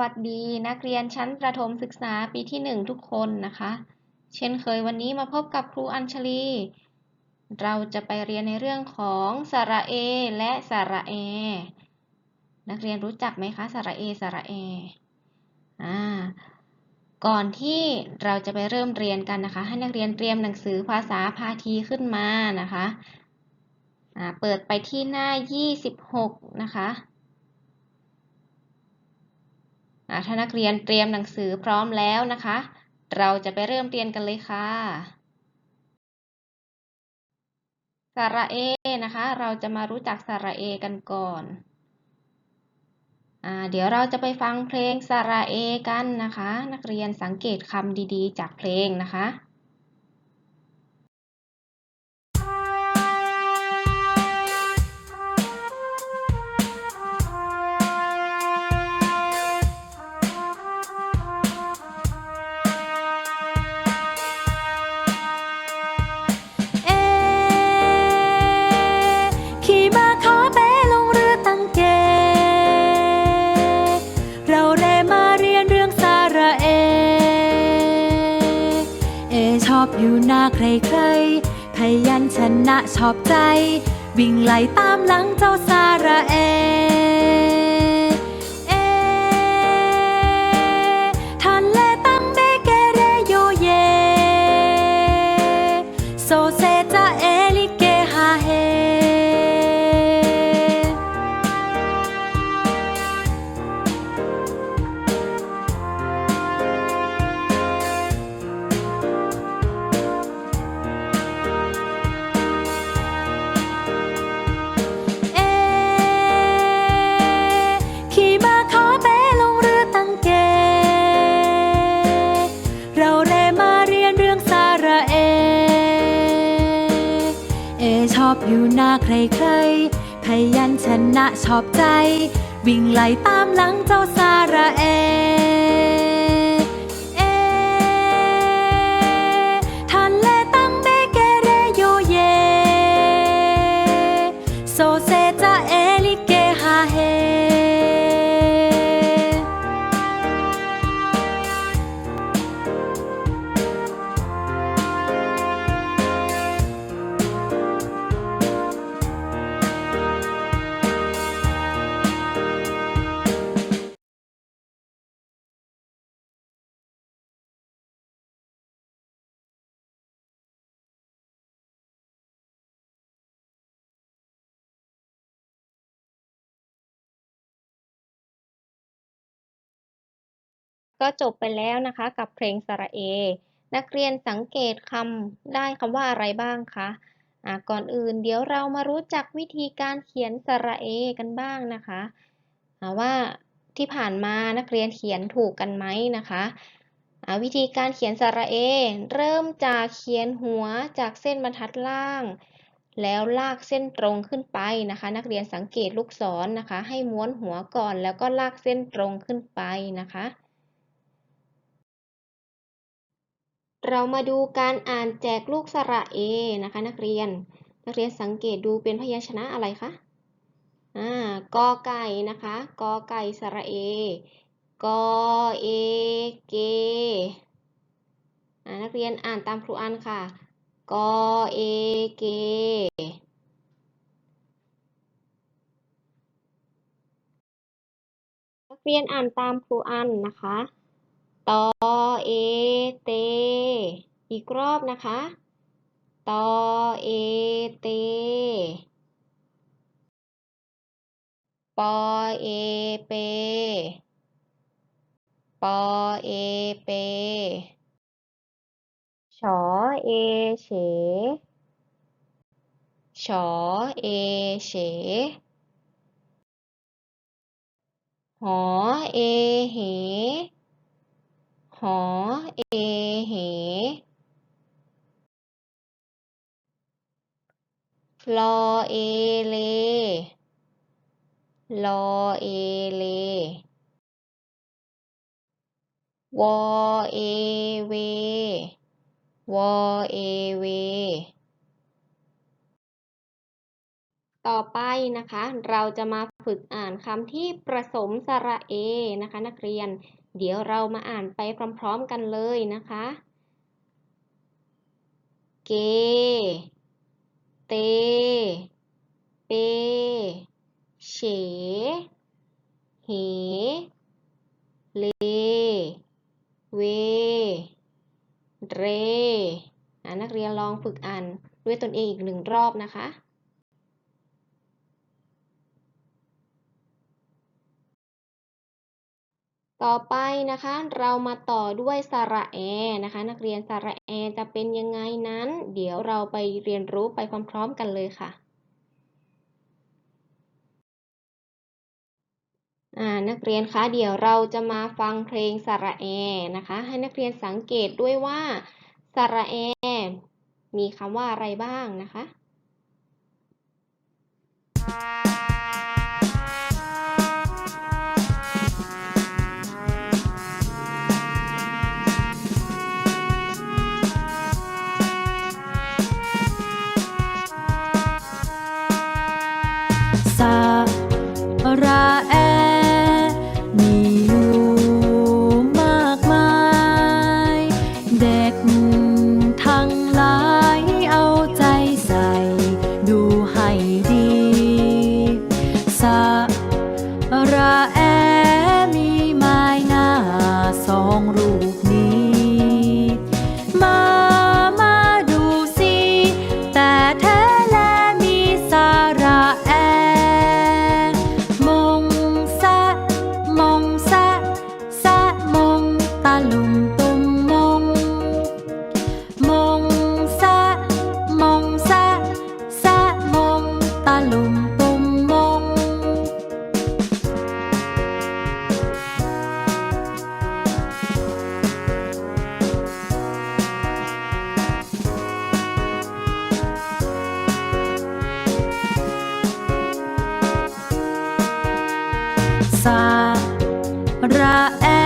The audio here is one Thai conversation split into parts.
สวัสดีนักเรียนชั้นประถมศึกษาปีที่หนึ่งทุกคนนะคะ เช่นเคยวันนี้มาพบกับครูอัญชลี เราจะไปเรียนในเรื่องของสระเอ และสระเอนักเรียนรู้จักไหมคะสระเอสระเออ่าก่อนที่เราจะไปเริ่มเรียนกันนะคะ ให้นักเรียนเตรียมหนังสือภาษาพาทีขึ้นมานะคะเปิดไปที่หน้า 26 นะคะ ถ้านักเรียนเตรียมหนังสือพร้อมแล้วนะคะ เราจะไปเริ่มเรียนกันเลยค่ะสระเอนะคะ เราจะมารู้จักสระเอกันก่อนอเดี๋ยวเราจะไปฟังเพลงสระเอกันนะคะ นักเรียนสังเกตคำดีๆ จากเพลงนะคะ อยู่หน้าใครๆพยัญชนะชอบใจ วิ่งไล่ตามหลังเจ้าสาระเอเอ อยู่หน้าใครๆพยัญชนะชอบใจ วิ่งไล่ตามหลังเจ้าสาระเอเอ ก็จบไปแล้วนะคะกับเพลงสระเอ นักเรียนสังเกตคำได้คำว่าอะไรบ้างคะอ่าก่อนอื่นเดี๋ยวเรามารู้จักวิธีการเขียนสระเอกันบ้างนะคะว่าที่ผ่านมานักเรียนเขียนถูกกันไหมนะคะวิธีการเขียนสระเอ เริ่มจากเขียนหัวจากเส้นบรรทัดล่าง แล้วลากเส้นตรงขึ้นไปนะคะ นักเรียนสังเกตลูกศรนะคะ ให้ม้วนหัวก่อนแล้วก็ลากเส้นตรงขึ้นไปนะคะ เรามาดูการอ่านแจกลูกสระเอนะคะ นักเรียน นักเรียนสังเกตดูเป็นพยัญชนะอะไรคะอ่ากอไก่นะคะกอไก่สระเอกอเอเกนักเรียนอ่านตามครูอันค่ะกอเอเกนักเรียนอ่านตามครูอันนะคะ ตอเอเต อีกรอบนะคะ ตอเอเต ปอเอเป ปอเอเป ชอเอเฉ ชอเอเฉหอเอเห หอ เอ เหลอเอ เลลอเอ เลวอเอ เว วอเอ เว ต่อไปนะคะ เราจะมาฝึกอ่านคำที่ประสมสระเอนะคะ นักเรียน เดี๋ยวเรามาอ่านไปพร้อมๆกันเลยนะคะ เก เต เป เฉ เห เล เว เรนักเรียนลองฝึกอ่านด้วยตนเองอีกหนึ่งรอบนะคะ ต่อไปนะคะเรามาต่อด้วยสระแอนะคะ นักเรียนสระแอจะเป็นยังไงนั้น เดี๋ยวเราไปเรียนรู้ไปพร้อมๆกันเลยค่ะนักเรียนคะเดี๋ยวเราจะมาฟังเพลงสระแอนะคะ ให้นักเรียนสังเกตด้วยว่าสระแอมีคำว่าอะไรบ้างนะคะ สระแอ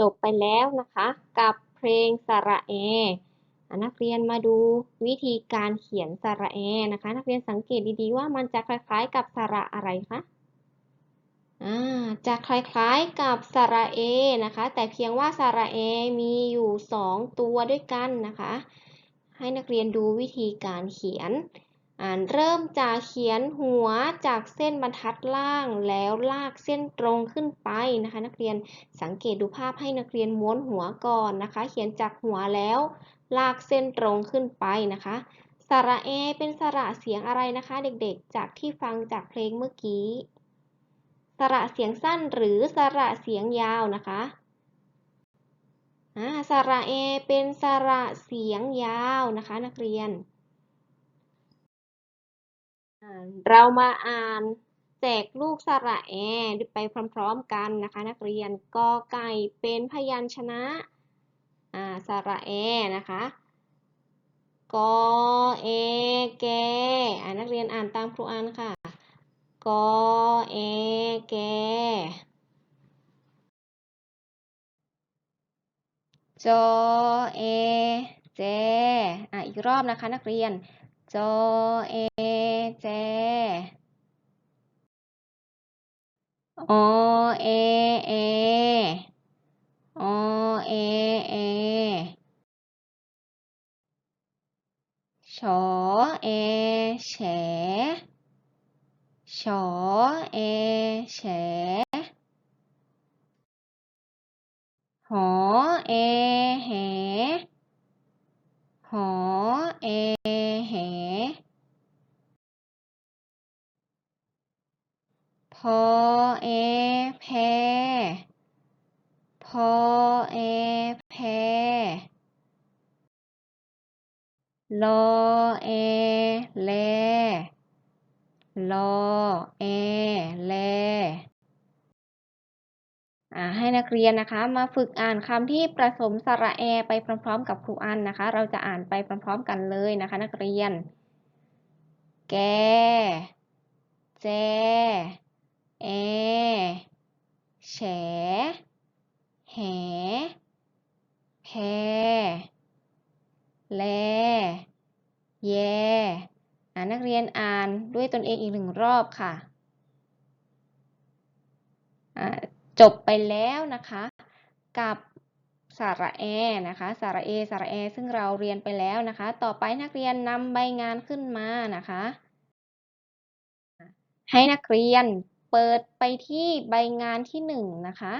จบไปแล้วนะคะกับเพลงสระแอนักเรียนมาดูวิธีการเขียนสระแอนะคะ นักเรียนสังเกตดีๆว่ามันจะคล้ายๆกับสระอะไรคะอ่าจะคล้ายๆกับสระเอนะคะ แต่เพียงว่าสระเอมีอยู่สองตัวด้วยกันนะคะ ให้นักเรียนดูวิธีการเขียน อ่านเริ่มจากเขียนหัวจากเส้นบรรทัดล่างแล้วลากเส้นตรงขึ้นไปนะคะ นักเรียนสังเกตดูภาพให้นักเรียนม้วนหัวก่อนนะคะ เขียนจากหัวแล้ว ลากเส้นตรงขึ้นไปนะคะ สระเอเป็นสระเสียงอะไรนะคะ เด็กๆ จากที่ฟังจากเพลงเมื่อกี้ สระเสียงสั้นหรือสระเสียงยาวนะคะสระเอเป็นสระเสียงยาวนะคะ นักเรียน เรามาอ่านแจกลูกสระแอไปพร้อมๆกันนะคะ นักเรียนกอไก่เป็นพยัญชนะอ่าสระแอนะคะกอเอแกอ่านักเรียนอ่านตามครูอ่านค่ะกอเอแกจอเอเจอะอีกรอบนะคะนักเรียน จอเอแจอเอเออเอเอชอเอแฉชอเอแฉหอเอแหหอ เอ แห พอ เอ แพ พอ เอ แพลอเอ แลลอเอ แล ให้นักเรียนนะคะ มาฝึกอ่านคำที่ผสมสระแอไปพร้อมๆ กับครูอันนะคะ เราจะอ่านไปพร้อม ๆ กันเลยนะคะ นักเรียน แก แจ แอ แฉ แห แพ แล แย่นักเรียนอ่านด้วยตนเองอีกหนึ่งรอบค่ะอ่า จบไปแล้วนะคะ กับสระแอนะคะสระเอสระแอซึ่งเราเรียนไปแล้วนะคะ ต่อไปนักเรียนนำใบงานขึ้นมานะคะ ให้นักเรียนเปิดไปที่ใบงานที่หนึ่งนะคะ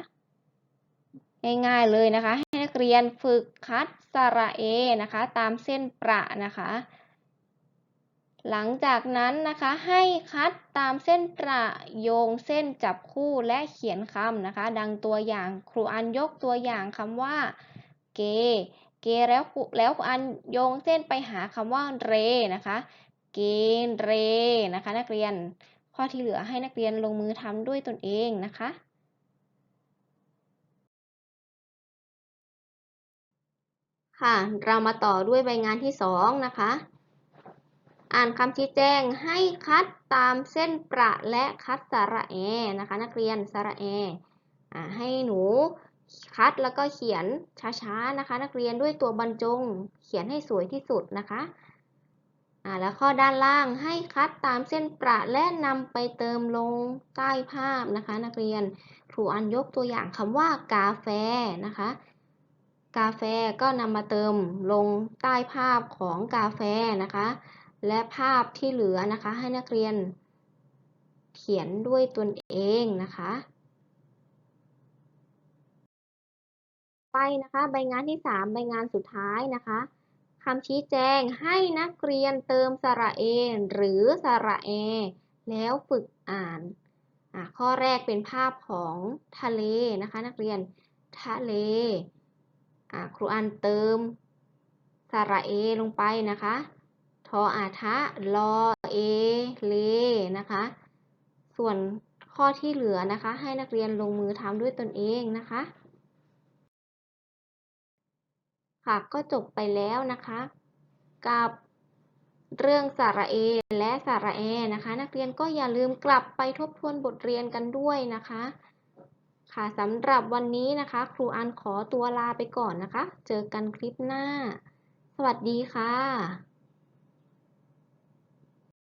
ง่ายๆเลยนะคะ ให้นักเรียนฝึกคัดสระเอนะคะ ตามเส้นประนะคะ หลังจากนั้นนะคะให้คัดตามเส้นประโยงเส้นจับคู่และเขียนคำนะคะ ดังตัวอย่างครูอันยกตัวอย่างคำว่า เก เกแล้วแล้วครูอันโยงเส้นไปหาคำว่าเรนะคะ เกย์เรนะคะ นักเรียนข้อที่เหลือให้นักเรียนลงมือทำด้วยตนเองนะคะค่ะ เรามาต่อด้วยใบงานที่สองนะคะ อ่านคำชี้แจงให้คัดตามเส้นประและคัดสระแอนะคะ นักเรียนสระแออให้หนูคัดแล้วก็เขียนช้าๆนะคะ นักเรียนด้วยตัวบรรจง เขียนให้สวยที่สุดนะคะอ่าแล้วข้อด้านล่างให้คัดตามเส้นประและนำไปเติมลงใต้ภาพนะคะ นักเรียนครูอันยกตัวอย่างคำว่ากาแฟนะคะ กาแฟก็นำมาเติมลงใต้ภาพของกาแฟนะคะ และภาพที่เหลือนะคะให้นักเรียนเขียนด้วยตนเองนะคะไปนะคะใบงานที่ 3 ใบงานสุดท้ายนะคะคำชี้แจงให้นักเรียนเติมสระเอหรือสระเอแล้วฝึกอ่านข้อแรกเป็นภาพของทะเลนะคะ นักเรียนทะเลครูอันเติมสระเอลงไปนะคะ ทออาทะลอเอ เล นะคะ ส่วนข้อที่เหลือนะคะ ให้นักเรียนลงมือทำด้วยตนเองนะคะ ค่ะ ก็จบไปแล้วนะคะ กับเรื่องสระเอและสระแอนะคะ นักเรียนก็อย่าลืมกลับไปทบทวนบทเรียนกันด้วยนะคะ ค่ะสำหรับวันนี้นะคะ ครูอันขอตัวลาไปก่อนนะคะ เจอกันคลิปหน้า สวัสดีค่ะ